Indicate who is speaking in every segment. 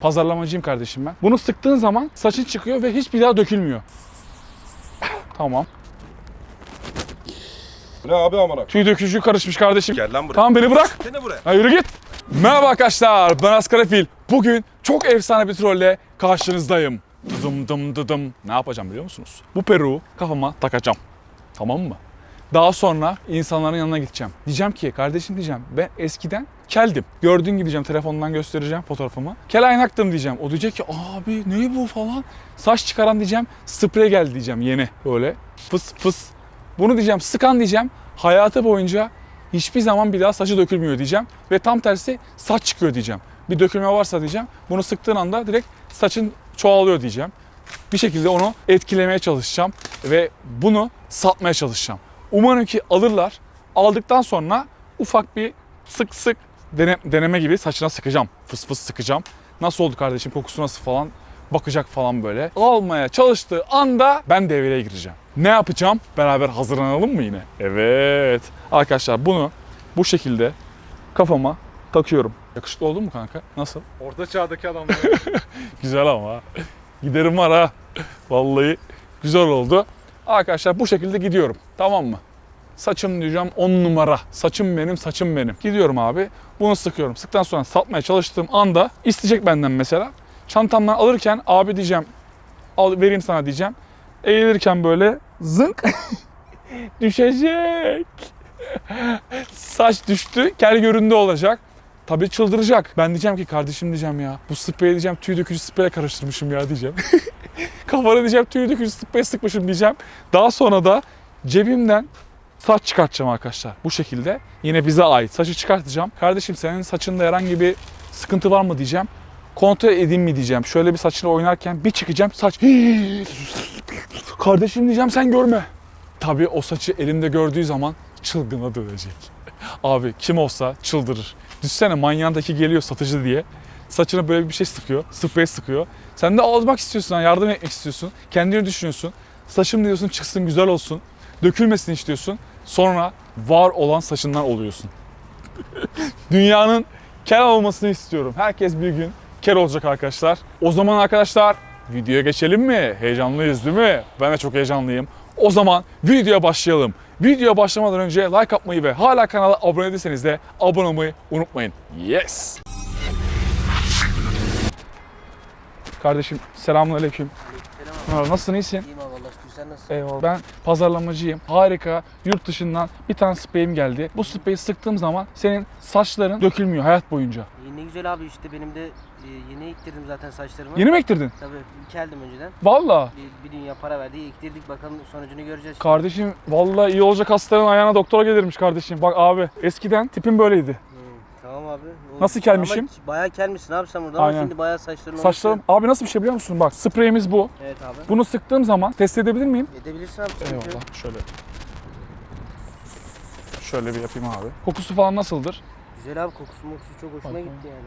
Speaker 1: Pazarlamacıyım kardeşim ben. Bunu sıktığın zaman saçın çıkıyor ve hiçbir daha dökülmüyor. tamam.
Speaker 2: Ne abi amına?
Speaker 1: Tüy dökücü karışmış kardeşim.
Speaker 2: Gel lan buraya.
Speaker 1: Tamam beni bırak.
Speaker 2: Sen de buraya.
Speaker 1: Ha yürü git. Merhaba arkadaşlar. Ben Askarafil. Bugün çok efsane bir trolle karşınızdayım. Dıdım dım dıdım. Ne yapacağım biliyor musunuz? Bu peruğu kafama takacağım. Tamam mı? Daha sonra insanların yanına gideceğim. Diyeceğim ki kardeşim diyeceğim ben eskiden keldim. Gördüğün gibi diyeceğim telefondan göstereceğim fotoğrafımı. Kel aynaktım diyeceğim. O diyecek ki abi ne bu falan. Saç çıkaran diyeceğim sprey geldi diyeceğim yeni böyle fıs fıs. Bunu diyeceğim sıkan diyeceğim hayatı boyunca hiçbir zaman bir daha saçı dökülmüyor diyeceğim. Ve tam tersi saç çıkıyor diyeceğim. Bir dökülme varsa diyeceğim bunu sıktığın anda direkt saçın çoğalıyor diyeceğim. Bir şekilde onu etkilemeye çalışacağım ve bunu satmaya çalışacağım. Umarım ki alırlar. Aldıktan sonra ufak bir sık sık dene- deneme gibi saçına sıkacağım. Fıs fıs sıkacağım. Nasıl oldu kardeşim kokusu nasıl falan bakacak falan böyle. Almaya çalıştığı anda ben devreye gireceğim. Ne yapacağım? Beraber hazırlanalım mı yine? Evet. Arkadaşlar bunu bu şekilde kafama takıyorum. Yakışıklı oldun mu kanka? Nasıl?
Speaker 2: Orta çağdaki adamlar.
Speaker 1: Güzel ama. Giderim var ha. Vallahi güzel oldu. Arkadaşlar bu şekilde gidiyorum. Tamam mı? Saçım diyeceğim 10 numara. Saçım benim, saçım benim. Gidiyorum abi. Bunu sıkıyorum. Sıktıktan sonra satmaya çalıştığım anda isteyecek benden mesela. Çantamdan alırken abi diyeceğim al vereyim sana diyeceğim. Eğilirken böyle zınk düşecek. Saç düştü, kel göründü olacak. Tabii çıldıracak. Ben diyeceğim ki kardeşim diyeceğim ya. Bu spreyi diyeceğim tüy dökücü spreyle karıştırmışım ya diyeceğim. Kafana diyeceğim tüy dökücü sprey sıkmışım diyeceğim. Daha sonra da cebimden saç çıkartacağım arkadaşlar. Bu şekilde yine bize ait saçı çıkartacağım. Kardeşim senin saçında herhangi bir sıkıntı var mı diyeceğim. Kontrol edeyim mi diyeceğim. Şöyle bir saçını oynarken bir çıkacağım saç. Kardeşim diyeceğim sen görme. Tabii o saçı elimde gördüğü zaman çılgına dönecek. Abi kim olsa çıldırır. Düşsene manyağındaki geliyor satıcı diye. Saçına böyle bir şey sıkıyor. Sprey sıkıyor. Sen de almak istiyorsun, yardım etmek istiyorsun. Kendini düşünüyorsun. Saçım diyorsun çıksın güzel olsun. Dökülmesin istiyorsun. Sonra var olan saçından oluyorsun. Dünyanın kel olmasını istiyorum. Herkes bir gün kel olacak arkadaşlar. O zaman arkadaşlar videoya geçelim mi? Heyecanlıyız değil mi? Ben de çok heyecanlıyım. O zaman videoya başlayalım. Videoya başlamadan önce like atmayı ve hala kanala abone değilseniz de abone olmayı unutmayın. Yes! Kardeşim selamünaleyküm.
Speaker 3: Selam
Speaker 1: Nasılsın iyisin?
Speaker 3: İyiyim nasılsın?
Speaker 1: Eyvallah. Ben pazarlamacıyım. Harika. Yurt dışından bir tane spreyim geldi. Bu spreyi sıktığım zaman senin saçların dökülmüyor hayat boyunca.
Speaker 3: İyi ne güzel abi işte benim de e, yeni ektirdim zaten saçlarımı.
Speaker 1: Yeni mi ektirdin?
Speaker 3: Tabii keldim önceden.
Speaker 1: Valla.
Speaker 3: Bir, bir dünya para verdi ektirdik bakalım sonucunu göreceğiz. şimdi.
Speaker 1: Kardeşim vallahi iyi olacak hastanın ayağına doktora gelirmiş kardeşim. Bak abi eskiden tipim böyleydi.
Speaker 3: Tamam abi. O-
Speaker 1: Nasıl kelmişim?
Speaker 3: Ama bayağı kelmişsin abi sen burada
Speaker 1: Aynen.
Speaker 3: ama şimdi bayağı saçların olmuş.
Speaker 1: Saçlarım abi nasıl bir şey biliyor musun? Bak spreyimiz bu.
Speaker 3: Evet abi.
Speaker 1: Bunu sıktığım zaman test edebilir miyim?
Speaker 3: Edebilirsin abi. sıkıntı yok.
Speaker 1: Eyvallah. Şöyle. Şöyle bir yapayım abi. Kokusu falan nasıldır?
Speaker 3: Güzel abi kokusu mokusu çok hoşuma gitti yani.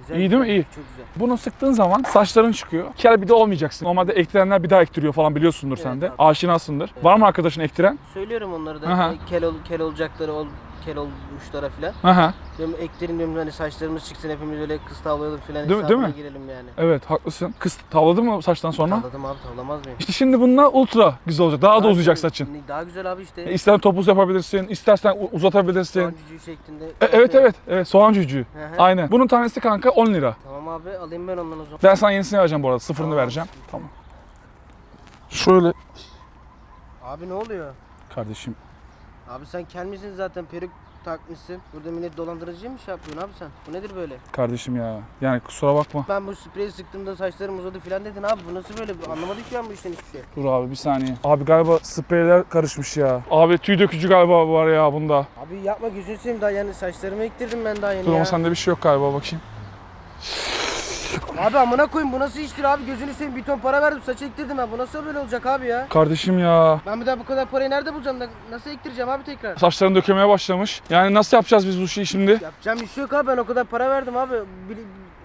Speaker 3: Güzel,
Speaker 1: İyi değil mi? İyi.
Speaker 3: Çok güzel.
Speaker 1: Bunu sıktığın zaman saçların çıkıyor. Kel bir de olmayacaksın. Normalde ektirenler bir daha ektiriyor falan biliyorsundur
Speaker 3: Evet
Speaker 1: sen de.
Speaker 3: abi.
Speaker 1: Aşinasındır.
Speaker 3: Evet.
Speaker 1: Var mı arkadaşın ektiren?
Speaker 3: Söylüyorum onları da.
Speaker 1: Aha.
Speaker 3: Kel, ol, kel olacakları ol, kel olmuşlara filan.
Speaker 1: Aha.
Speaker 3: Diyorum ektirin diyorum hani saçlarımız çıksın hepimiz öyle kız tavlayalım filan
Speaker 1: Değil değil mi?
Speaker 3: girelim yani.
Speaker 1: Evet haklısın. Kız tavladın mı saçtan sonra?
Speaker 3: Tavladım abi tavlamaz mıyım?
Speaker 1: İşte şimdi bununla ultra güzel olacak. Daha da
Speaker 3: Daha
Speaker 1: uzayacak
Speaker 3: güzel-
Speaker 1: saçın.
Speaker 3: Daha güzel abi işte.
Speaker 1: E, İstersen topuz yapabilirsin, istersen uzatabilirsin.
Speaker 3: Soğan cücüğü şeklinde.
Speaker 1: E, evet evet, evet soğan cücüğü.
Speaker 3: Hı hı.
Speaker 1: Aynen. Bunun tanesi kanka 10 lira.
Speaker 3: Tamam abi alayım ben ondan o zaman.
Speaker 1: Ben sana yenisini vereceğim bu arada. Sıfırını
Speaker 3: Tamam.
Speaker 1: vereceğim. Tamam. Şöyle
Speaker 3: Abi ne oluyor?
Speaker 1: kardeşim.
Speaker 3: Abi sen kel misin zaten peruk takmışsın. Burada millet dolandırıcı mı şey yapıyorsun abi sen? Bu nedir böyle?
Speaker 1: Kardeşim ya. Yani kusura bakma.
Speaker 3: Ben bu spreyi sıktığımda saçlarım uzadı filan dedin abi. Bu nasıl böyle? Anlamadık ben bu işten hiçbir şey.
Speaker 1: Dur abi bir saniye. Abi galiba spreyler karışmış ya. Abi tüy dökücü galiba var ya bunda.
Speaker 3: Abi yapma gözünü seveyim daha yani saçlarımı ektirdim ben daha yeni
Speaker 1: Dur
Speaker 3: ya.
Speaker 1: ama sende bir şey yok galiba bakayım.
Speaker 3: Abi amına koyayım bu nasıl iştir abi gözünü seveyim bir ton para verdim saç ektirdim ben. Bu nasıl böyle olacak abi ya?
Speaker 1: Kardeşim ya.
Speaker 3: Ben bir daha bu kadar parayı nerede bulacağım? da- Nasıl ektireceğim abi tekrar?
Speaker 1: Saçların dökülmeye başlamış. Yani nasıl yapacağız biz bu şeyi şimdi?
Speaker 3: Yapacağım bir şey yok abi ben o kadar para verdim abi. Bil-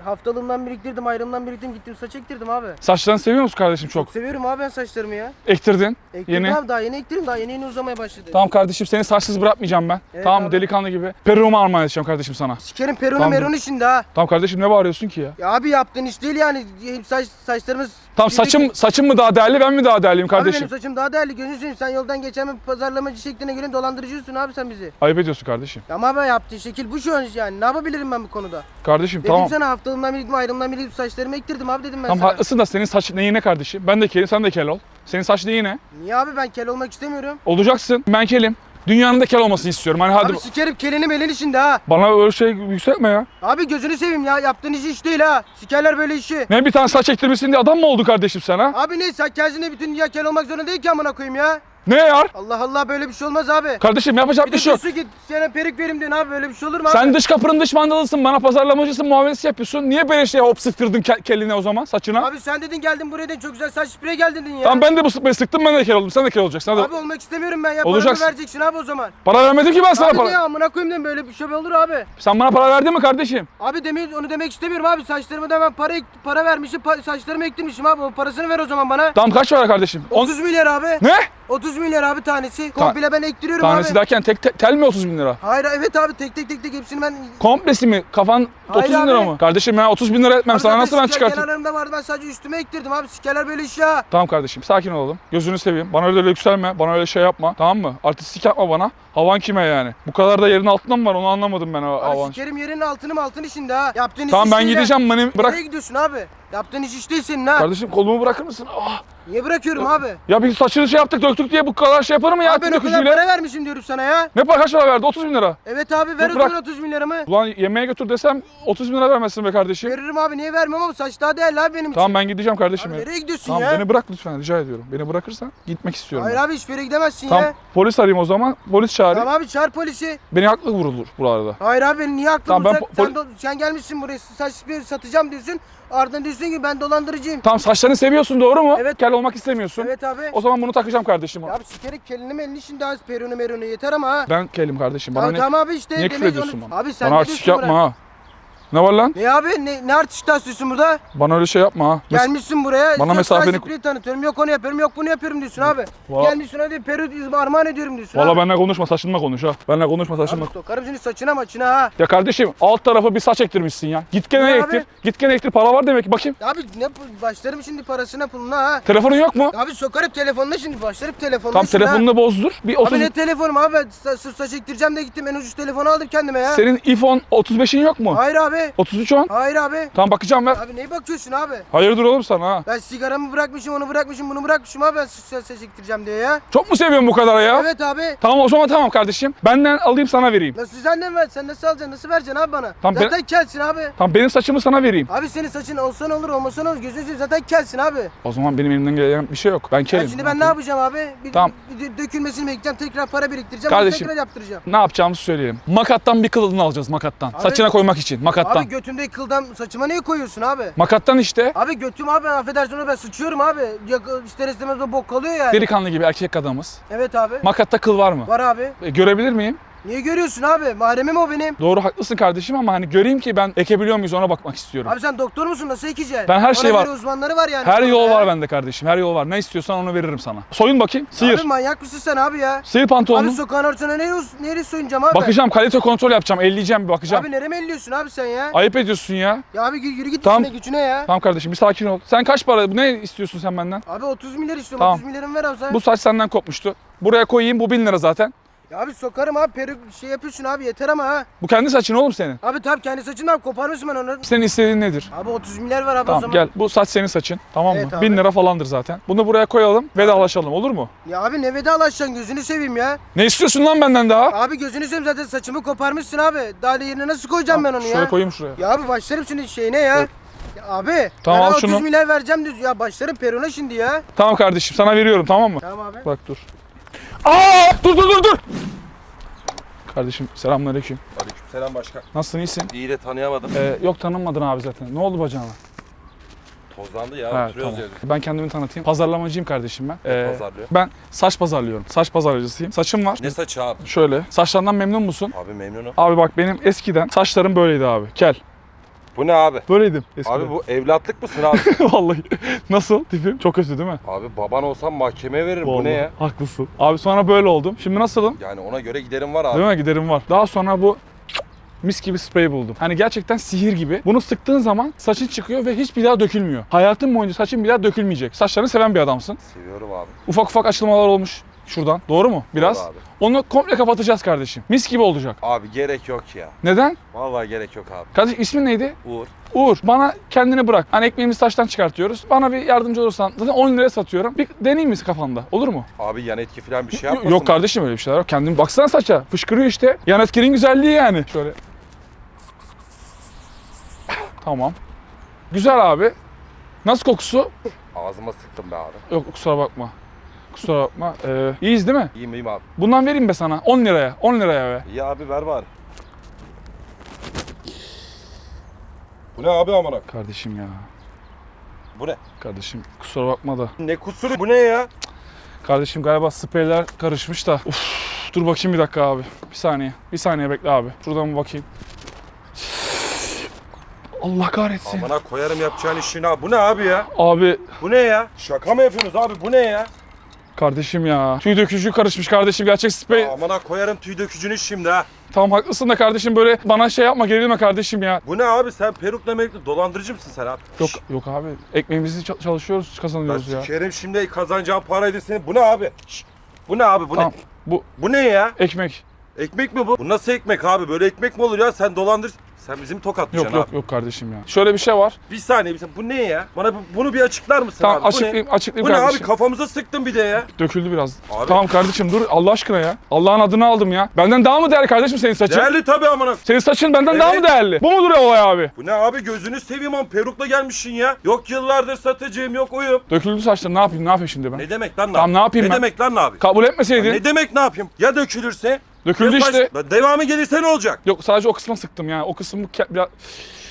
Speaker 3: haftalığımdan biriktirdim, ayrımdan biriktirdim, gittim saç ektirdim abi.
Speaker 1: Saçlarını seviyor musun kardeşim çok?
Speaker 3: Çok seviyorum abi ben saçlarımı ya.
Speaker 1: Ektirdin.
Speaker 3: Ektirdim
Speaker 1: Yeni.
Speaker 3: abi daha yeni ektirdim daha yeni yeni uzamaya başladı.
Speaker 1: Tamam kardeşim seni saçsız bırakmayacağım ben.
Speaker 3: Evet
Speaker 1: tamam mı?
Speaker 3: abi.
Speaker 1: Delikanlı gibi. Peruğumu armağan edeceğim kardeşim sana.
Speaker 3: Sikerim peronu
Speaker 1: Tamam.
Speaker 3: meronu şimdi ha.
Speaker 1: Tamam kardeşim ne bağırıyorsun ki ya?
Speaker 3: Ya abi yaptığın iş değil yani. Hem saç, saçlarımız...
Speaker 1: Tamam saçım saçım mı daha değerli ben mi daha değerliyim
Speaker 3: Abi
Speaker 1: kardeşim?
Speaker 3: benim saçım daha değerli gözünü seveyim. Sen yoldan geçen bir pazarlamacı şekline gelin dolandırıcısın abi sen bizi.
Speaker 1: Ayıp ediyorsun kardeşim.
Speaker 3: Ya Ama ben yaptığın şekil bu şu an yani. Ne yapabilirim ben bu konuda?
Speaker 1: Kardeşim
Speaker 3: Dedim
Speaker 1: tamam.
Speaker 3: sana haftalığımdan biriktim ayrımdan biriktim saçlarımı ektirdim abi dedim ben
Speaker 1: Tamam
Speaker 3: sana.
Speaker 1: haklısın da senin saç neyi ne kardeşim? Ben de kelim sen de kel ol. Senin saç neyi ne?
Speaker 3: Niye abi ben kel olmak istemiyorum?
Speaker 1: Olacaksın. Ben kelim. Dünyanın da kel olmasını istiyorum. Hani hadi
Speaker 3: Abi sikerim kelini melini şimdi ha.
Speaker 1: bana öyle şey yükseltme ya.
Speaker 3: Abi gözünü seveyim ya yaptığın iş iş değil ha. Sikerler böyle işi.
Speaker 1: Ne bir tane saç ektirmişsin diye adam mı oldu kardeşim sen ha?
Speaker 3: Abi ne sen kendine bütün dünya kel olmak zorunda değil ki amına koyayım ya.
Speaker 1: Ne yar?
Speaker 3: Allah Allah böyle bir şey olmaz abi.
Speaker 1: Kardeşim yapacak
Speaker 3: Bir
Speaker 1: bir şey yok.
Speaker 3: diyorsun ki sana perik verim diyorsun abi böyle bir şey olur mu abi?
Speaker 1: Sen dış kapının dış mandalısın. Bana pazarlamacısın muamelesi yapıyorsun. Niye böyle şey hop sıktırdın ke- keline o zaman saçına?
Speaker 3: Abi sen dedin geldin buraya dedin çok güzel saç sprey gel dedin ya.
Speaker 1: Tamam ben de bu sıkmayı sıktım ben de kel oldum. Sen de kel olacaksın. Hadi.
Speaker 3: Abi olmak istemiyorum ben ya. Paramı
Speaker 1: Olacaksın.
Speaker 3: vereceksin abi o zaman.
Speaker 1: Para vermedim ki ben sana
Speaker 3: Abi
Speaker 1: para.
Speaker 3: ne amına koyayım dedim böyle bir şey olur abi.
Speaker 1: Sen bana para verdin mi kardeşim?
Speaker 3: Abi demeyi onu demek istemiyorum abi. Saçlarımı da ben para para vermişim. pa- saçlarımı ektirmişim abi. O parasını ver o zaman bana.
Speaker 1: Tamam kaç para kardeşim? On...
Speaker 3: 30 milyar abi.
Speaker 1: Ne?
Speaker 3: 30 milyar abi tanesi. Komple ben ektiriyorum
Speaker 1: Tanesi
Speaker 3: abi.
Speaker 1: derken tek, tek tel mi 30 bin lira?
Speaker 3: Hayır evet abi tek tek tek tek hepsini ben
Speaker 1: Komplesi mi? Kafan
Speaker 3: Hayır
Speaker 1: 30 bin lira
Speaker 3: abi.
Speaker 1: mı? Kardeşim ben 30 bin lira etmem.
Speaker 3: Abi
Speaker 1: Sana
Speaker 3: zaten
Speaker 1: nasıl ben
Speaker 3: siker
Speaker 1: çıkartayım?
Speaker 3: Kenarlarımda vardı ben sadece üstüme ektirdim abi. Sikerler böyle iş ya.
Speaker 1: Tamam kardeşim sakin olalım. Gözünü seveyim. Bana öyle yükselme. Bana öyle şey yapma. Tamam mı? Artistik yapma bana. Havan kime yani? Bu kadar da yerin altında mı var? Onu anlamadım ben o
Speaker 3: Abi
Speaker 1: havan.
Speaker 3: sikerim yerinin altını mı altın işinde ha. Yaptığın iş
Speaker 1: Tamam ben gideceğim. Beni bırak.
Speaker 3: Nereye gidiyorsun abi? Yaptığın iş iş değil senin ha.
Speaker 1: Kardeşim kolumu bırakır mısın? Ah!
Speaker 3: Niye bırakıyorum abi?
Speaker 1: Ya bir saçını şey yaptık döktük diye bu kadar şey yapar mı ya?
Speaker 3: Abi ben o kadar
Speaker 1: dökücüyle?
Speaker 3: para vermişim diyorum sana ya.
Speaker 1: Ne para kaç para verdi? 30 bin lira.
Speaker 3: Evet abi ver
Speaker 1: Dur,
Speaker 3: o
Speaker 1: bırak.
Speaker 3: zaman 30 milyarımı.
Speaker 1: Ulan yemeğe götür desem 30 bin lira vermezsin be kardeşim.
Speaker 3: Veririm abi niye vermem ama saç daha değerli abi benim
Speaker 1: Tamam
Speaker 3: için.
Speaker 1: ben gideceğim kardeşim.
Speaker 3: Abi
Speaker 1: ya.
Speaker 3: nereye gidiyorsun
Speaker 1: Tamam
Speaker 3: ya?
Speaker 1: beni bırak lütfen rica ediyorum. Beni bırakırsan gitmek istiyorum.
Speaker 3: Hayır
Speaker 1: ben.
Speaker 3: abi hiçbir yere gidemezsin
Speaker 1: Tamam
Speaker 3: ya.
Speaker 1: polis arayayım o zaman. Polis çağırayım.
Speaker 3: Tamam abi çağır polisi.
Speaker 1: Beni haklı vurulur bu arada.
Speaker 3: Hayır abi beni niye haklı
Speaker 1: Tamam, ben
Speaker 3: bulacak?
Speaker 1: po-
Speaker 3: sen, sen gelmişsin buraya saç bir satacağım diyorsun. Ardından diyorsun ki ben dolandırıcıyım.
Speaker 1: Tamam saçlarını seviyorsun doğru mu?
Speaker 3: Evet.
Speaker 1: Kel olmak istemiyorsun.
Speaker 3: Evet abi.
Speaker 1: O zaman bunu takacağım kardeşim.
Speaker 3: Ya abi sikerik kelini melini şimdi az perunu merunu yeter ama ha.
Speaker 1: Ben kelim kardeşim. Bana
Speaker 3: Tamam,
Speaker 1: ne,
Speaker 3: tamam abi işte.
Speaker 1: niye küfür ediyorsun
Speaker 3: onu-
Speaker 1: bana?
Speaker 3: Abi sen
Speaker 1: bana
Speaker 3: ne
Speaker 1: artistik
Speaker 3: diyorsun
Speaker 1: yapma
Speaker 3: buna?
Speaker 1: ha. Ne var lan?
Speaker 3: Ne abi ne, ne artist taslıyorsun burada?
Speaker 1: Bana öyle şey yapma ha. Mes-
Speaker 3: Gelmişsin buraya.
Speaker 1: Bana
Speaker 3: yok
Speaker 1: mesafeni-
Speaker 3: spreyi tanıtıyorum. Yok onu yapıyorum yok bunu yapıyorum diyorsun abi.
Speaker 1: Valla-
Speaker 3: Gelmişsin hadi peru armağan ediyorum diyorsun
Speaker 1: Valla
Speaker 3: abi.
Speaker 1: benimle konuşma saçınla konuş ha. Benimle konuşma saçınla.
Speaker 3: Abi sokarım seni saçına maçına ha.
Speaker 1: Ya kardeşim alt tarafı bir saç ektirmişsin ya. Git gene
Speaker 3: Ne
Speaker 1: ektir.
Speaker 3: abi?
Speaker 1: Git gene ektir. Para var demek ki. Bakayım.
Speaker 3: Abi ne bu- başlarım şimdi parasına puluna ha.
Speaker 1: Telefonun yok mu?
Speaker 3: Abi sokarım telefonuna şimdi başlarım telefonuna
Speaker 1: Tam
Speaker 3: şimdi ha.
Speaker 1: telefonunu bozdur. Bir 30
Speaker 3: Abi ne telefonum abi sa- sırf saç ektireceğim de gittim en ucuz telefonu aldım kendime ya.
Speaker 1: Senin iPhone 35'in yok mu?
Speaker 3: Hayır abi.
Speaker 1: 33 on.
Speaker 3: Hayır abi.
Speaker 1: Tamam bakacağım ver.
Speaker 3: Abi neye bakıyorsun abi?
Speaker 1: Hayırdır oğlum sana ha?
Speaker 3: Ben sigaramı bırakmışım onu bırakmışım bunu bırakmışım abi ben saç saç ektireceğim diye ya.
Speaker 1: Çok mu seviyorsun bu kadar ya?
Speaker 3: Evet abi.
Speaker 1: Tamam o zaman tamam kardeşim. Benden alayım sana vereyim.
Speaker 3: Nasıl senden ver? Sen nasıl alacaksın? Nasıl vereceksin abi bana?
Speaker 1: Tamam,
Speaker 3: zaten kelsin abi.
Speaker 1: Tamam benim saçımı sana vereyim.
Speaker 3: Abi senin saçın olsa ne olur olmasa ne olur gözünü seveyim zaten kelsin abi.
Speaker 1: O zaman benim elimden gelen bir şey yok. Ben kelim.
Speaker 3: şimdi ben ne yapacağım abi? Bir,
Speaker 1: Tamam.
Speaker 3: bir dö- dökülmesini bekleyeceğim tekrar para biriktireceğim
Speaker 1: Kardeşim.
Speaker 3: tekrar yaptıracağım.
Speaker 1: Ne yapacağımızı söyleyelim. Makattan bir kılını alacağız makattan.
Speaker 3: Abi-
Speaker 1: Saçına koymak için makattan.
Speaker 3: Abi götümdeki kıldan saçıma niye koyuyorsun abi?
Speaker 1: makattan işte.
Speaker 3: Abi götüm abi affedersin onu ben sıçıyorum abi. Ya, ister istemez o bok kalıyor yani.
Speaker 1: Delikanlı gibi erkek adamız.
Speaker 3: Evet abi.
Speaker 1: Makatta kıl var mı?
Speaker 3: Var abi.
Speaker 1: E, görebilir miyim?
Speaker 3: Niye görüyorsun abi? Mahremim o benim.
Speaker 1: Doğru haklısın kardeşim ama hani göreyim ki ben ekebiliyor muyuz ona bakmak istiyorum.
Speaker 3: Abi sen doktor musun? Nasıl ekeceksin?
Speaker 1: Ben her
Speaker 3: Ona
Speaker 1: şey
Speaker 3: göre
Speaker 1: var.
Speaker 3: uzmanları var yani.
Speaker 1: Her yol
Speaker 3: konuda
Speaker 1: var
Speaker 3: ya.
Speaker 1: bende kardeşim. Her yol var. Ne istiyorsan onu veririm sana. Soyun bakayım. Sıyır.
Speaker 3: Abi manyak mısın sen abi ya?
Speaker 1: Sıyır
Speaker 3: Abi
Speaker 1: pantolonunu.
Speaker 3: sokağın ortasına nereye, nereye soyunacağım abi?
Speaker 1: Bakacağım kalite kontrol yapacağım. Elleyeceğim bir bakacağım.
Speaker 3: Abi nereye elliyorsun abi sen ya?
Speaker 1: Ayıp ediyorsun ya.
Speaker 3: Ya abi yürü, yürü git
Speaker 1: Tamam.
Speaker 3: işine gücüne ya.
Speaker 1: Tamam kardeşim bir sakin ol. Sen kaç para ne istiyorsun sen benden?
Speaker 3: Abi 30 milyar istiyorum.
Speaker 1: Tamam.
Speaker 3: 30 milyarımı ver abi sen.
Speaker 1: Bu saç senden kopmuştu. Buraya koyayım bu 1000 lira zaten.
Speaker 3: Ya abi sokarım abi peruk şey yapıyorsun abi yeter ama ha.
Speaker 1: Bu kendi saçın oğlum senin.
Speaker 3: Abi tabii kendi saçından koparmışsın ben onu.
Speaker 1: Senin istediğin nedir?
Speaker 3: Abi 30 milyar var abi o
Speaker 1: Tamam
Speaker 3: zaman.
Speaker 1: gel bu saç senin saçın tamam
Speaker 3: Evet
Speaker 1: mı?
Speaker 3: abi.
Speaker 1: 1000 lira falandır zaten. Bunu buraya koyalım vedalaşalım olur mu?
Speaker 3: Ya abi ne vedalaşacaksın gözünü seveyim ya.
Speaker 1: Ne istiyorsun lan benden daha?
Speaker 3: Abi gözünü seveyim zaten saçımı koparmışsın abi. Daha yerine nasıl koyacağım ben onu
Speaker 1: Şöyle
Speaker 3: ya?
Speaker 1: koyayım şuraya.
Speaker 3: Ya abi başlarım şimdi şeyine ya.
Speaker 1: Evet.
Speaker 3: Ya abi.
Speaker 1: Tamam,
Speaker 3: ben
Speaker 1: al
Speaker 3: 30
Speaker 1: şunu.
Speaker 3: milyar vereceğim diyor. Ya başlarım perona şimdi ya.
Speaker 1: Tamam kardeşim sana veriyorum tamam mı?
Speaker 3: Tamam abi.
Speaker 1: Bak dur. Aa dur dur dur dur. Kardeşim selamünaleyküm.
Speaker 2: Aleykümselam başkan.
Speaker 1: Nasılsın iyisin?
Speaker 2: İyi de tanıyamadım.
Speaker 1: Ee, yok tanınmadın abi zaten. Ne oldu bacağına?
Speaker 2: Tozlandı ya. Oturuyoruz
Speaker 1: tamam.
Speaker 2: ya.
Speaker 1: Ben kendimi tanıtayım. Pazarlamacıyım kardeşim ben. Ee,
Speaker 2: pazarlıyor?
Speaker 1: Ben saç pazarlıyorum. Saç pazarlayıcısıyım. Saçım var.
Speaker 2: Ne saçı abi?
Speaker 1: Şöyle. Saçlarından memnun musun?
Speaker 2: Abi memnunum.
Speaker 1: Abi bak benim eskiden saçlarım böyleydi abi. Kel.
Speaker 2: Bu ne abi?
Speaker 1: Böyleydim eskiden.
Speaker 2: Abi bu evlatlık mısın abi?
Speaker 1: Vallahi. Nasıl tipim? Çok kötü değil mi?
Speaker 2: abi baban olsam mahkemeye veririm. Bu
Speaker 1: Vallahi.
Speaker 2: ne ya?
Speaker 1: Haklısın. Abi sonra böyle oldum. Şimdi nasılım?
Speaker 2: Yani ona göre giderim var abi.
Speaker 1: Değil mi? Giderim var. Daha sonra bu mis gibi sprey buldum. Hani gerçekten sihir gibi. Bunu sıktığın zaman saçın çıkıyor ve hiçbir daha dökülmüyor. Hayatın boyunca saçın bir daha dökülmeyecek. Saçlarını seven bir adamsın.
Speaker 2: Seviyorum abi.
Speaker 1: Ufak ufak açılmalar olmuş şuradan. Doğru mu? Biraz.
Speaker 2: Doğru abi.
Speaker 1: Onu komple kapatacağız kardeşim. Mis gibi olacak.
Speaker 2: Abi gerek yok ya.
Speaker 1: Neden?
Speaker 2: Vallahi gerek yok abi.
Speaker 1: Kardeşim ismin neydi?
Speaker 2: Uğur.
Speaker 1: Uğur bana kendini bırak. Hani ekmeğimizi taştan çıkartıyoruz. Bana bir yardımcı olursan zaten 10 liraya satıyorum. Bir deneyeyim mi kafanda? Olur mu?
Speaker 2: Abi yan etki falan bir şey yapmasın.
Speaker 1: Yok kardeşim öyle bir şeyler yok. Kendin baksana saça. Fışkırıyor işte. Yan etkinin güzelliği yani. Şöyle. Tamam. Güzel abi. Nasıl kokusu?
Speaker 2: Ağzıma sıktım be abi.
Speaker 1: Yok kusura bakma. Kusura bakma. Ee, iyiyiz değil mi?
Speaker 2: İyiyim iyiyim abi.
Speaker 1: Bundan vereyim be sana. 10 liraya. 10 liraya be.
Speaker 2: İyi abi ver bari. Bu ne abi amına?
Speaker 1: Kardeşim ya.
Speaker 2: Bu ne?
Speaker 1: Kardeşim kusura bakma da.
Speaker 2: Ne kusuru bu ne ya?
Speaker 1: Kardeşim galiba spreyler karışmış da. Uf, dur bakayım bir dakika abi. Bir saniye. Bir saniye bekle abi. Şuradan bir bakayım. Allah kahretsin.
Speaker 2: Amına koyarım yapacağın işini abi. Bu ne abi ya?
Speaker 1: Abi
Speaker 2: Bu ne ya? Şaka mı yapıyorsunuz abi? Bu ne ya?
Speaker 1: Kardeşim ya. Tüy dökücü karışmış kardeşim. Gerçek sprey.
Speaker 2: Amına koyarım tüy dökücünü şimdi ha.
Speaker 1: Tamam haklısın da kardeşim böyle bana şey yapma gerilme kardeşim ya.
Speaker 2: Bu ne abi sen perukla merukla dolandırıcı mısın sen abi?
Speaker 1: Yok yok abi. Ekmeğimizi ça- çalışıyoruz,
Speaker 2: Ben
Speaker 1: kazanıyoruz ya.
Speaker 2: sikerim şimdi kazanacağım paraydı senin. Bu ne abi? Şşş, Bu ne abi? Bu
Speaker 1: Tamam.
Speaker 2: ne?
Speaker 1: Bu
Speaker 2: Bu ne ya?
Speaker 1: ekmek.
Speaker 2: Ekmek mi bu? Bu nasıl ekmek abi? Böyle ekmek mi olur ya? Sen dolandır. Sen bizim
Speaker 1: Yok
Speaker 2: tokatlayacaksın
Speaker 1: yok
Speaker 2: abi.
Speaker 1: yok kardeşim ya. Şöyle bir şey var.
Speaker 2: Bir saniye bir saniye. Bu ne ya? Bana bu- bunu bir açıklar mısın
Speaker 1: Tamam
Speaker 2: abi? Bu
Speaker 1: açıklayayım,
Speaker 2: ne?
Speaker 1: açıklayayım
Speaker 2: Bu ne abi?
Speaker 1: kardeşim.
Speaker 2: Kafamıza sıktın bir de ya.
Speaker 1: Döküldü biraz.
Speaker 2: Abi.
Speaker 1: Tamam kardeşim dur Allah aşkına ya. Allah'ın adını aldım ya. Benden daha mı değerli kardeşim senin saçın?
Speaker 2: Değerli tabii amına.
Speaker 1: Senin saçın benden daha mı
Speaker 2: Evet.
Speaker 1: değerli? Bu mudur olay abi?
Speaker 2: Bu ne abi gözünü seveyim ama perukla gelmişsin ya. Yok yıllardır satıcıyım yok oyum.
Speaker 1: Döküldü saçlar ne yapayım ne yapayım şimdi ben?
Speaker 2: Ne demek lan ne
Speaker 1: Tamam, ne yapayım
Speaker 2: Ne
Speaker 1: ben?
Speaker 2: demek lan ne yapayım?
Speaker 1: Kabul etmeseydin.
Speaker 2: Ne demek ne yapayım? Ya dökülürse?
Speaker 1: Döküldü işte.
Speaker 2: Devamı gelirse ne olacak?
Speaker 1: Yok sadece o kısma sıktım yani. O kısmı ke- biraz...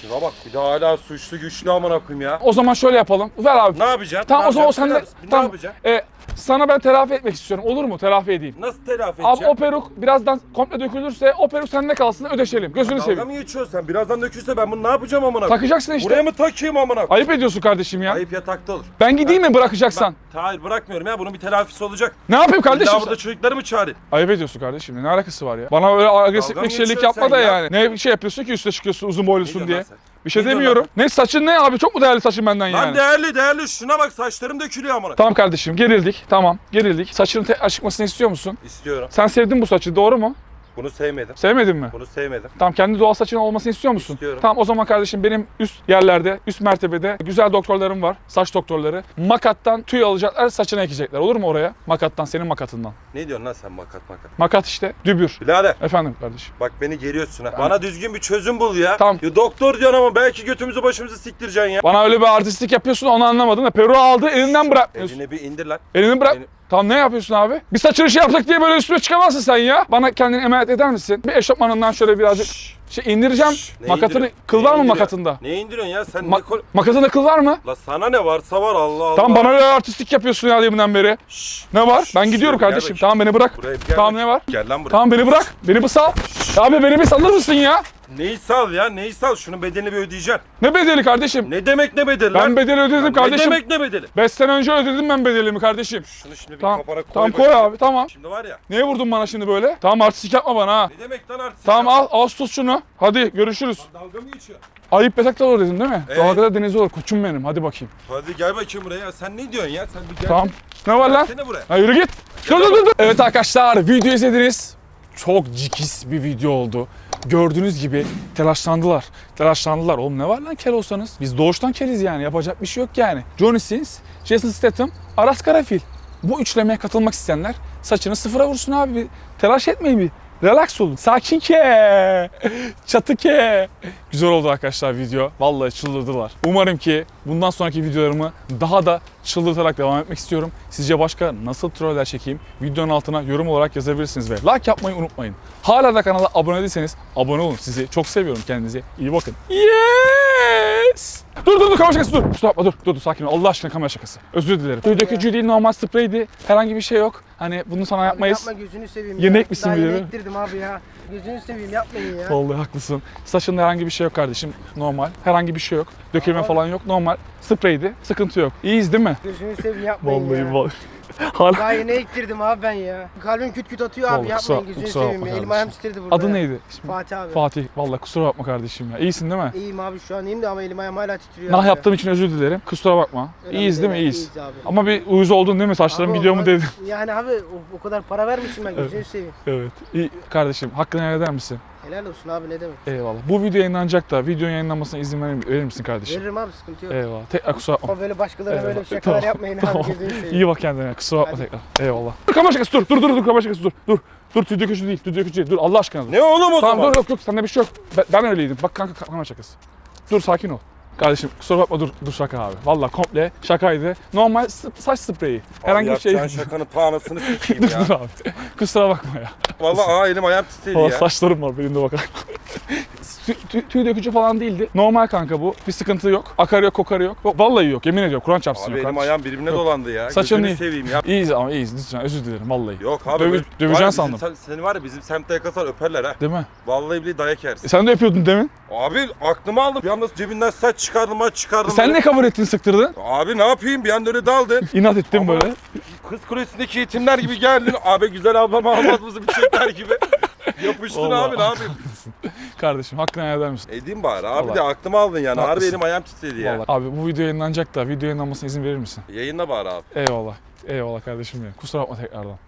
Speaker 2: Şuna bak bir de hala suçlu güçlü amına koyayım ya.
Speaker 1: O zaman şöyle yapalım. Ver abi.
Speaker 2: Ne yapacaksın?
Speaker 1: Tamam
Speaker 2: Ne
Speaker 1: o zaman o sende.
Speaker 2: Misin?
Speaker 1: Tamam.
Speaker 2: Ne yapacaksın?
Speaker 1: E, sana ben telafi etmek istiyorum. Olur mu? Telafi edeyim.
Speaker 2: Nasıl telafi
Speaker 1: Abi
Speaker 2: edeceksin?
Speaker 1: o peruk birazdan komple dökülürse o peruk sende kalsın ödeşelim. Gözünü
Speaker 2: Dalga
Speaker 1: seveyim.
Speaker 2: mı geçiyorsun sen? Birazdan dökülse ben bunu ne yapacağım amına?
Speaker 1: Takacaksın işte.
Speaker 2: Buraya mı takayım amına?
Speaker 1: Ayıp ediyorsun kardeşim ya.
Speaker 2: Ayıp yatakta olur.
Speaker 1: Ben gideyim mi bırakacaksan?
Speaker 2: Ben, hayır bırakmıyorum ya bunun bir telafisi olacak.
Speaker 1: Ne yapayım kardeşim?
Speaker 2: İlla burada çocukları mı çağırayım?
Speaker 1: Ayıp ediyorsun kardeşim. Ne alakası var ya? Bana öyle agresif
Speaker 2: Dalga
Speaker 1: bir şeylik yapma da
Speaker 2: ya?
Speaker 1: yani. Ne bir şey yapıyorsun ki üstüne çıkıyorsun uzun
Speaker 2: Ne
Speaker 1: boylusun diye.
Speaker 2: Sen?
Speaker 1: Bir şey
Speaker 2: Ne diyorsun
Speaker 1: demiyorum. Ne saçın ne abi? Çok mu değerli saçın benden
Speaker 2: Lan
Speaker 1: yani?
Speaker 2: değerli değerli şuna bak saçlarım dökülüyor amına.
Speaker 1: Tamam kardeşim gerildik. Tamam gerildik. Saçının te- çıkmasını istiyor musun?
Speaker 2: İstiyorum.
Speaker 1: Sen sevdin bu saçı doğru mu?
Speaker 2: Bunu sevmedim.
Speaker 1: Sevmedin mi?
Speaker 2: Bunu sevmedim.
Speaker 1: Tamam kendi doğal saçın olmasını istiyor musun?
Speaker 2: İstiyorum.
Speaker 1: Tamam o zaman kardeşim benim üst yerlerde, üst mertebede güzel doktorlarım var. Saç doktorları. Makattan tüy alacaklar, saçına ekecekler. Olur mu oraya? Makattan, senin makatından.
Speaker 2: Ne diyorsun lan sen makat makat?
Speaker 1: Makat işte, dübür.
Speaker 2: Birader
Speaker 1: Efendim kardeşim.
Speaker 2: bak beni geriyorsun ha. Bana düzgün bir çözüm bul ya.
Speaker 1: Tamam.
Speaker 2: Ya doktor diyorsun ama belki götümüzü başımızı siktireceksin ya.
Speaker 1: Bana öyle bir artistlik yapıyorsun onu anlamadım da Peru aldı elinden bırakmıyorsun.
Speaker 2: Elini bir indir lan.
Speaker 1: Elini bırak.
Speaker 2: Elini-
Speaker 1: Tamam ne yapıyorsun abi? Bir saç tıraşı yaptık diye böyle üstüme çıkamazsın sen ya. Bana kendini emanet eder misin? Bir eşofmanından şöyle birazcık
Speaker 2: Şşş.
Speaker 1: Şey indireceğim.
Speaker 2: Ne
Speaker 1: Makatını,
Speaker 2: indiriyorsun?
Speaker 1: kıl
Speaker 2: Ne
Speaker 1: var mı
Speaker 2: indiriyorsun?
Speaker 1: makatında?
Speaker 2: Ne indiriyorsun ya sen
Speaker 1: Ma-
Speaker 2: ne kol...
Speaker 1: makatında kıl var mı?
Speaker 2: La sana ne varsa var Allah Allah.
Speaker 1: Tamam bana öyle artistlik yapıyorsun ya deminden beri.
Speaker 2: Şşş.
Speaker 1: Ne var?
Speaker 2: Şşş,
Speaker 1: Ben gidiyorum
Speaker 2: gel
Speaker 1: kardeşim.
Speaker 2: bakayım.
Speaker 1: Tamam beni bırak.
Speaker 2: Buraya bir gel
Speaker 1: Tamam
Speaker 2: bakayım.
Speaker 1: ne var?
Speaker 2: Gel lan buraya.
Speaker 1: Tamam beni bırak. Beni bir sal. Abi beni bir salır mısın ya?
Speaker 2: Neyi sal ya neyi sal şunun bedelini bir ödeyeceksin.
Speaker 1: Ne bedeli kardeşim?
Speaker 2: Ne demek ne bedeli
Speaker 1: Ben
Speaker 2: lan?
Speaker 1: bedeli ödedim
Speaker 2: Ne
Speaker 1: kardeşim.
Speaker 2: demek ne bedeli?
Speaker 1: 5 sene önce ödedim ben bedelimi kardeşim.
Speaker 2: Şunu şimdi bir
Speaker 1: Tamam.
Speaker 2: kafana koy.
Speaker 1: Tamam koy
Speaker 2: bakayım.
Speaker 1: abi tamam.
Speaker 2: Şimdi var ya.
Speaker 1: Neye vurdun bana şimdi böyle? Tamam artistlik yapma bana ha.
Speaker 2: Ne demek lan artist?
Speaker 1: Tamam
Speaker 2: ya?
Speaker 1: al, al tut şunu. Hadi görüşürüz.
Speaker 2: Dalga mı geçiyorsun?
Speaker 1: Ayıp yatakta olur dedim değil mi?
Speaker 2: Evet.
Speaker 1: Dalgada deniz olur koçum benim. Hadi bakayım.
Speaker 2: Hadi gel bakayım buraya. Sen ne diyorsun ya? Sen bir gel.
Speaker 1: Tamam. Ne var lan?
Speaker 2: Sene buraya.
Speaker 1: Ha yürü git. Dur dur dur. dur. Evet arkadaşlar video izlediniz. Çok cikis bir video oldu. Gördüğünüz gibi telaşlandılar. Telaşlandılar. Oğlum ne var lan kel olsanız? Biz doğuştan keliz yani. Yapacak bir şey yok yani. Johnny Sins, Jason Statham, Aras Karafil. Bu üçlemeye katılmak isteyenler saçını sıfıra vursun abi. Bir telaş etmeyin bir. Relax olun. Sakin ke. Çatı ke. Güzel oldu arkadaşlar video. Vallahi çıldırdılar. Umarım ki bundan sonraki videolarımı daha da çıldırtarak devam etmek istiyorum. Sizce başka nasıl troller çekeyim? Videonun altına yorum olarak yazabilirsiniz ve like yapmayı unutmayın. Hala da kanala abone değilseniz abone olun. Sizi çok seviyorum. Kendinize iyi bakın. Yes! Dur dur dur kamera şakası dur. Kusura bakma dur. Dur dur sakin ol. Allah aşkına kamera şakası. Özür dilerim. Tüy dökücü değil normal spreydi. Herhangi bir şey yok. Hani bunu sana yapmayız.
Speaker 3: yapma gözünü seveyim
Speaker 1: Yeni
Speaker 3: ya.
Speaker 1: ekmişsin
Speaker 3: Daha
Speaker 1: bir
Speaker 3: yeni ektirdim abi ya. Gözünü seveyim yapmayın ya.
Speaker 1: Vallahi haklısın. Saçında herhangi bir şey yok kardeşim. Normal. Herhangi bir şey yok. Dökülme falan yok. Normal. Spreydi. Sıkıntı yok. İyiyiz değil mi?
Speaker 3: Gözünü seveyim yapmayın
Speaker 1: Vallahi
Speaker 3: ya.
Speaker 1: vallahi. Hala.
Speaker 3: Daha yeni ektirdim abi ben ya. Kalbim küt küt atıyor abi
Speaker 1: Vallahi
Speaker 3: yapmayın
Speaker 1: kusura-
Speaker 3: gözünü
Speaker 1: kusura
Speaker 3: seveyim
Speaker 1: bakma
Speaker 3: ya. Elim
Speaker 1: kardeşim.
Speaker 3: ayağım titredi burada
Speaker 1: Adın
Speaker 3: ya.
Speaker 1: neydi? İsmi?
Speaker 3: Fatih abi.
Speaker 1: Fatih. Vallahi kusura bakma kardeşim ya. İyisin değil mi?
Speaker 3: İyiyim abi şu an iyiyim de ama elim ayağım hala titriyor.
Speaker 1: Nah
Speaker 3: abi ya.
Speaker 1: yaptığım için özür dilerim. Kusura bakma.
Speaker 3: Önemli
Speaker 1: İyiyiz değil mi? İyiyiz.
Speaker 3: abi.
Speaker 1: Ama bir uyuz oldun değil mi? Saçlarım
Speaker 3: Abi
Speaker 1: gidiyor mu
Speaker 3: o-
Speaker 1: dedin.
Speaker 3: Yani abi o, o kadar para vermişim ben gözünü seveyim.
Speaker 1: Evet. İyi kardeşim. Hakkını helal eder misin?
Speaker 3: Helal olsun abi ne demek.
Speaker 1: Eyvallah. Bu video yayınlanacak da videonun yayınlanmasına izin verir, verir misin kardeşim?
Speaker 3: Veririm abi sıkıntı yok.
Speaker 1: Eyvallah. Tekrar kusura bakma.
Speaker 3: Ama böyle başkalarına böyle
Speaker 1: Eyvallah.
Speaker 3: şakalar
Speaker 1: Tamam.
Speaker 3: yapmayın
Speaker 1: Tamam.
Speaker 3: abi gözünü seveyim.
Speaker 1: İyi bak kendine. Kusura bakma
Speaker 3: Hadi.
Speaker 1: tekrar. Eyvallah. Dur kamera şakası dur. Dur dur dur kamera şakası dur. Dur. Dur tüy dökücü değil. Tüy dökücü değil. Dur Allah aşkına dur.
Speaker 2: Ne oğlum o
Speaker 1: Tamam
Speaker 2: zaman?
Speaker 1: dur yok yok sende bir şey yok. Ben, ben öyleydim. Bak kanka kamera şakası. Dur sakin ol. Kardeşim kusura bakma dur dur şaka abi. Vallahi komple şakaydı. Normal s- saç spreyi. Herhangi bir şey.
Speaker 2: Yapacağın şakanın tanısını sikeyim
Speaker 1: dur
Speaker 2: ya.
Speaker 1: dur abi. Kusura bakma ya.
Speaker 2: Vallahi aa elim ayağım titredi
Speaker 1: Valla
Speaker 2: ya.
Speaker 1: saçlarım var benim de bakar. tüy, dökücü falan değildi. Normal kanka bu. Bir sıkıntı yok. Akar yok, kokar yok. Vallahi yok. Yemin ediyorum. Kur'an çarpsın
Speaker 2: Abi
Speaker 1: yok.
Speaker 2: elim
Speaker 1: kardeşim.
Speaker 2: ayağım birbirine
Speaker 1: Yok.
Speaker 2: dolandı ya.
Speaker 1: Saçın
Speaker 2: Gözünü
Speaker 1: iyi.
Speaker 2: seveyim ya.
Speaker 1: İyiyiz ama iyiyiz. Lütfen özür dilerim vallahi.
Speaker 2: Yok abi.
Speaker 1: Dövü-
Speaker 2: böyle-
Speaker 1: döveceğim
Speaker 2: Var ya
Speaker 1: sandım.
Speaker 2: Sen- seni var ya bizim semtte yakasalar öperler ha.
Speaker 1: Değil mi?
Speaker 2: Vallahi bile dayak
Speaker 1: E
Speaker 2: yersin.
Speaker 1: sen de yapıyordun demin.
Speaker 2: Abi aklımı aldım. Bir anda cebinden saç çıkardım
Speaker 1: E
Speaker 2: çıkardım.
Speaker 1: sen
Speaker 2: böyle.
Speaker 1: ne kabul ettin sıktırdın?
Speaker 2: Abi ne yapayım bir anda öyle daldın.
Speaker 1: İnat ettin
Speaker 2: Ama-
Speaker 1: böyle.
Speaker 2: Kız kulesindeki yetimler gibi geldin. Abi güzel ablam almaz mısın bir çiftler gibi. Yapıştın
Speaker 1: Vallahi.
Speaker 2: abi ne yapayım.
Speaker 1: Kardeşim hakkını helal eder misin?
Speaker 2: Edeyim bari abi
Speaker 1: Vallahi.
Speaker 2: de aklımı aldın yani. Harbi
Speaker 1: Haklısın.
Speaker 2: elim ayağım titredi ya.
Speaker 1: Vallahi. Abi bu video yayınlanacak da video yayınlanmasına izin verir misin?
Speaker 2: Yayınla bari abi.
Speaker 1: Eyvallah. Eyvallah kardeşim benim. Kusura bakma tekrardan.